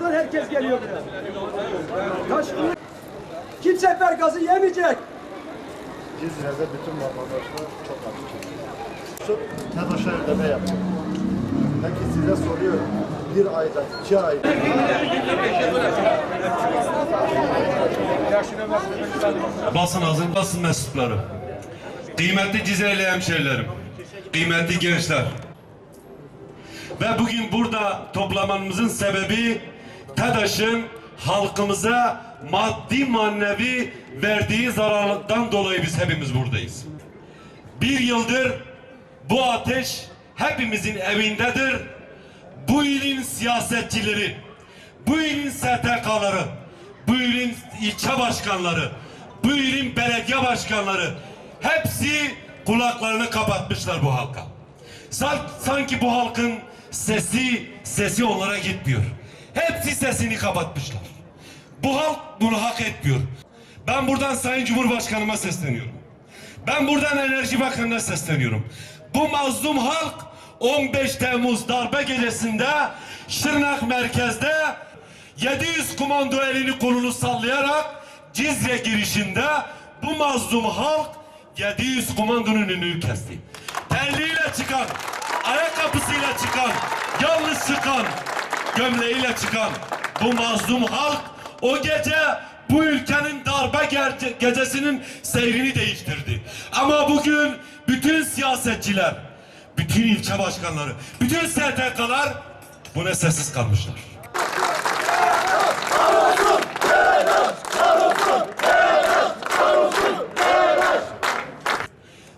Dışarıdan herkes geliyor buraya. Taşkın. Kimse sefer gazı yemeyecek. Cizre'de bütün vatandaşlar çok. Şu TEDAŞ'a ödeme yapıyor. Peki size soruyorum. Bir ayda, iki ayda basın hazır, basın mensupları, kıymetli Cizreli hemşerilerim, kıymetli gençler. Ve bugün burada toplamamızın sebebi TEDAŞ'ın halkımıza maddi manevi verdiği zarardan dolayı biz hepimiz buradayız. Bir yıldır bu ateş hepimizin evindedir. Bu ilin siyasetçileri, bu ilin STK'ları, bu ilin ilçe başkanları, bu ilin belediye başkanları hepsi kulaklarını kapatmışlar bu halka. San- Sanki bu halkın sesi sesi onlara gitmiyor. Hepsi sesini kapatmışlar. Bu halk bunu hak etmiyor. Ben buradan Sayın Cumhurbaşkanıma sesleniyorum. Ben buradan Enerji Bakanı'na sesleniyorum. Bu mazlum halk 15 Temmuz darbe gecesinde Şırnak merkezde 700 komando elini kolunu sallayarak Cizre girişinde bu mazlum halk 700 komandonun önünü kesti. Terliğiyle çıkan, ayakkabısıyla çıkan, yalnız çıkan, gömleğiyle çıkan bu mazlum halk o gece bu ülkenin darbe gerce- gecesinin seyrini değiştirdi. Ama bugün bütün siyasetçiler, bütün ilçe başkanları, bütün STK'lar buna sessiz kalmışlar.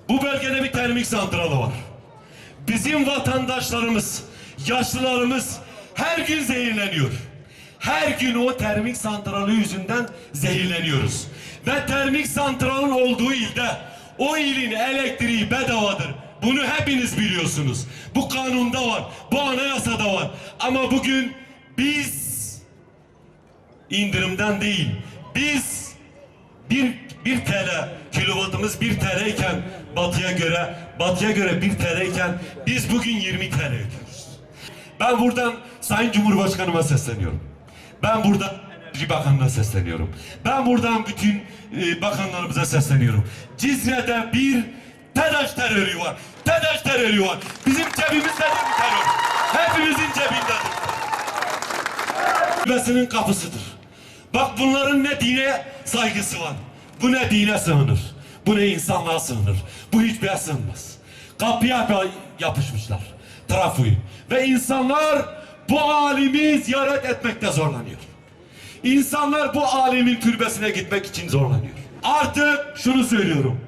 Bu bölgede bir termik santralı var. Bizim vatandaşlarımız, yaşlılarımız her gün zehirleniyor. Her gün o termik santralı yüzünden zehirleniyoruz. Ve termik santralın olduğu ilde o ilin elektriği bedavadır. Bunu hepiniz biliyorsunuz. Bu kanunda var, bu anayasada var. Ama bugün biz indirimden değil, biz bir, bir TL kilovatımız bir TL iken batıya göre batıya göre bir TL iken biz bugün 20 TL ödüyoruz. Ben buradan Sayın Cumhurbaşkanıma sesleniyorum. Ben buradan Enerji Bakanı'na sesleniyorum. Ben buradan bütün e, bakanlarımıza sesleniyorum. Cizre'de bir TEDAŞ terörü var. TEDAŞ terörü var. Bizim cebimizde de bir terör. Hepimizin cebindedir. Besinin kapısıdır. Bak bunların ne dine saygısı var. Bu ne dine sığınır. Bu ne insanlığa sığınır. Bu hiçbir sığınmaz. Kapıya yap- yapışmışlar. Trafoyu. Ve insanlar bu alimi ziyaret etmekte zorlanıyor. İnsanlar bu alimin türbesine gitmek için zorlanıyor. Artık şunu söylüyorum.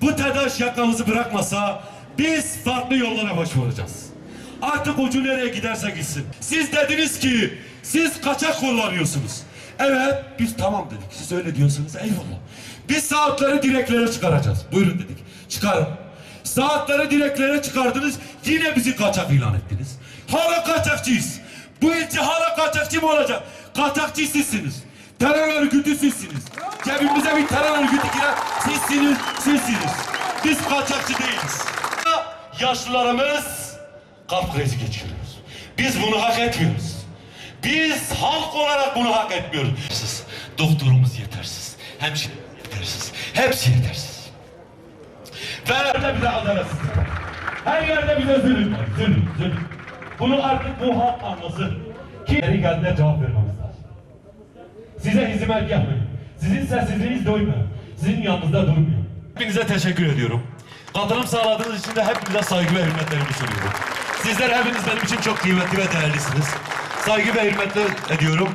Bu TEDAŞ yakamızı bırakmasa biz farklı yollara başvuracağız. Artık ucu nereye giderse gitsin. Siz dediniz ki siz kaçak kullanıyorsunuz. Evet biz tamam dedik. Siz öyle diyorsanız eyvallah. Biz saatleri direklere çıkaracağız. Buyurun dedik. Çıkarın. Saatleri direklere çıkardınız. Yine bizi kaçak ilan ettiniz. Hala kaçakçıyız. Bu ilçe hala kaçakçı mı olacak? Kaçakçı sizsiniz. Terör örgütü sizsiniz. Cebimize bir terör örgütü giren sizsiniz, sizsiniz. Biz kaçakçı değiliz. Yaşlılarımız kalp krizi geçiriyoruz. Biz bunu hak etmiyoruz. Biz halk olarak bunu hak etmiyoruz. Yetersiz. Doktorumuz yetersiz. Hemşire yetersiz. Hepsi yetersiz. Her yerde bize adaletsizlik var. Her yerde bize zulüm var. Zulüm, zulüm. Bunu artık bu halk anlasın. Ki yeri geldiğinde cevap vermemiz lazım. Size hizmet yapmayın. Sizin sessizliğiniz doymuyor. Sizin yanınızda durmuyor. Hepinize teşekkür ediyorum. Katılım sağladığınız için de hepinize saygı ve hürmetlerimi sunuyorum. Sizler hepiniz benim için çok kıymetli ve değerlisiniz. Saygı ve hürmetler ediyorum.